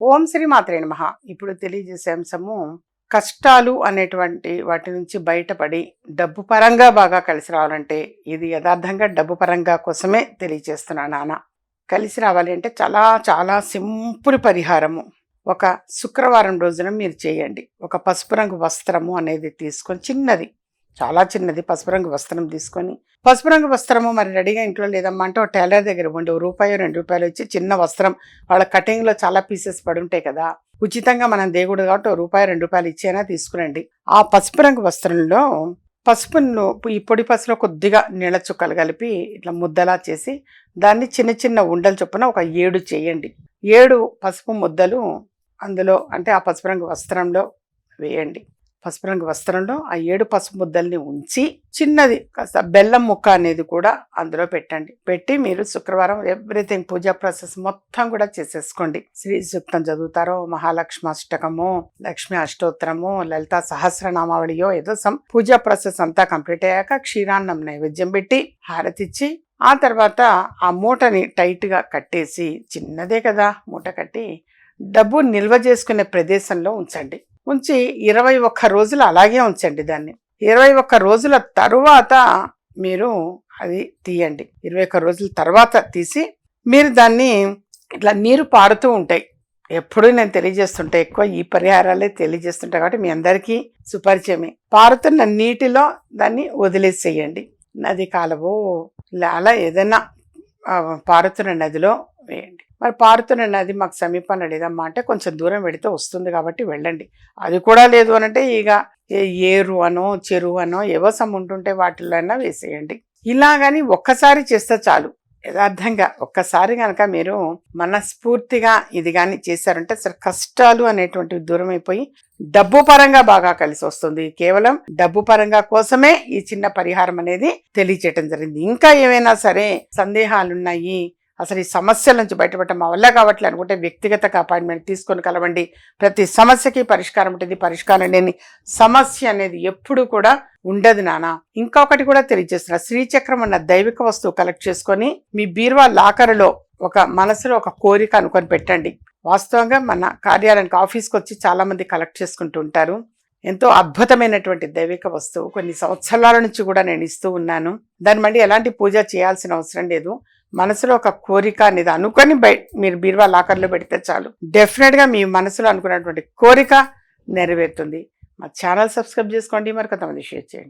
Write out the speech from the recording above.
ఓం శ్రీ మాత్రే నమ. ఇప్పుడు తెలియజేసే అంశము కష్టాలు అనేటువంటి వాటి నుంచి బయటపడి డబ్బు పరంగా బాగా కలిసి రావాలంటే ఇది యథార్థంగా డబ్బు పరంగా కోసమే తెలియజేస్తున్నాను నాన్న. కలిసి రావాలి అంటే చాలా చాలా సింపుల్ పరిహారము. ఒక శుక్రవారం రోజున మీరు చేయండి. ఒక పసుపు రంగు వస్త్రము అనేది తీసుకొని చిన్నది. చాలా చిన్నది. పసుపు రంగు వస్త్రం తీసుకొని పసుపు రంగు వస్త్రము మరి రెడీగా ఇంట్లో లేదమ్మా అంటే ఒక టైలర్ దగ్గర ఉండి ఓ రూపాయి రెండు రూపాయలు ఇచ్చి చిన్న వస్త్రం. వాళ్ళ కటింగ్లో చాలా పీసెస్ పడి ఉంటాయి కదా. ఉచితంగా మనం దేవుడు కాబట్టి ఓ రూపాయి రెండు రూపాయలు ఇచ్చైనా తీసుకురండి. ఆ పసుపు రంగు వస్త్రంలో పసుపును ఈ పొడి పసులో కొద్దిగా నీళ్ళ చుక్కలు కలిపి ఇట్లా ముద్దలా చేసి దాన్ని చిన్న చిన్న ఉండలు చొప్పున ఒక ఏడు చేయండి. ఏడు పసుపు ముద్దలు అందులో అంటే ఆ పసుపు రంగు వస్త్రంలో వేయండి. పసుపు రంగు వస్త్రంలో ఆ ఏడు పసుపు ముద్దల్ని ఉంచి చిన్నది కాస్త బెల్లం ముక్క అనేది కూడా అందులో పెట్టండి. పెట్టి మీరు శుక్రవారం ఎవ్రీథింగ్ పూజా ప్రాసెస్ మొత్తం కూడా చేసేసుకోండి. శ్రీ సూక్తం చదువుతారో మహాలక్ష్మి అష్టకము లక్ష్మి అష్టోత్తరము లలిత సహస్రనామావళియో ఏదో సం పూజా ప్రాసెస్ అంతా కంప్లీట్ అయ్యాక క్షీరాన్నం నైవేద్యం పెట్టి హారతిచ్చి ఆ తర్వాత ఆ మూటని టైట్గా కట్టేసి చిన్నదే కదా మూట కట్టి డబ్బు నిల్వ చేసుకునే ప్రదేశంలో ఉంచండి. ఉంచి ఇరవై ఒక్క రోజులు అలాగే ఉంచండి దాన్ని. ఇరవై ఒక్క రోజుల తరువాత మీరు అది తీయండి. ఇరవై ఒక్క రోజుల తర్వాత తీసి మీరు దాన్ని ఇట్లా నీరు పారుతూ ఉంటాయి. ఎప్పుడూ నేను తెలియజేస్తుంటా ఎక్కువ ఈ పరిహారాలే తెలియజేస్తుంటా కాబట్టి మీ అందరికీ సుపరిచయమే. పారుతున్న నీటిలో దాన్ని వదిలేసేయండి. నది కాలవో ఇలా అలా ఏదైనా పారుతున్న నదిలో మరి పారుతున్న నది మాకు సమీపంలో లేదమ్మా అంటే కొంచెం దూరం వెడితే వస్తుంది కాబట్టి వెళ్ళండి. అది కూడా లేదు అని అంటే ఇక ఏ- ఏరు అనో చెరువు అనో ఏవో సమ్ ఉంటుంటే వాటిల్లో అయినా వేసేయండి. ఇలా కానీ ఒక్కసారి చేస్తే చాలు. యథార్థంగా ఒక్కసారి కనుక మీరు మనస్ఫూర్తిగా ఇది కానీ చేశారంటే అసలు కష్టాలు అనేటువంటివి దూరం అయిపోయి డబ్బు పరంగా బాగా కలిసి వస్తుంది. కేవలం డబ్బు పరంగా కోసమే ఈ చిన్న పరిహారం అనేది తెలియచేయటం జరిగింది. ఇంకా ఏమైనా సరే సందేహాలున్నాయి అసలు ఈ సమస్యల నుంచి బయటపడటం మా వల్ల కావట్లే అనుకుంటే వ్యక్తిగత అపాయింట్మెంట్ తీసుకొని కలవండి. ప్రతి సమస్యకి పరిష్కారం ఉంటుంది. పరిష్కారం లేని సమస్య అనేది ఎప్పుడు కూడా ఉండదు నానా. ఇంకొకటి కూడా తెలియజేస్తున్నా. శ్రీచక్రం అన్న దైవిక వస్తువు కలెక్ట్ చేసుకొని మీ బీరువా లాకరులో ఒక మనసులో ఒక కోరిక అనుకొని పెట్టండి. వాస్తవంగా మన కార్యాలయానికి ఆఫీస్కి వచ్చి చాలామంది కలెక్ట్ చేసుకుంటూ ఉంటారు. ఎంతో అద్భుతమైనటువంటి దైవిక వస్తువు. కొన్ని సంవత్సరాల నుంచి కూడా నేను ఇస్తూ ఉన్నాను. దాని మళ్ళీ ఎలాంటి పూజ చేయాల్సిన అవసరం లేదు. మనసులో ఒక కోరిక అనేది అనుకొని మీరు బీరువా లాకర్లో పెడితే చాలు. డెఫినెట్గా మీ మనసులో అనుకున్నటువంటి కోరిక నెరవేరుతుంది. మా ఛానల్ సబ్స్క్రైబ్ చేసుకోండి. మరి కొంతమంది షేర్ చేయండి.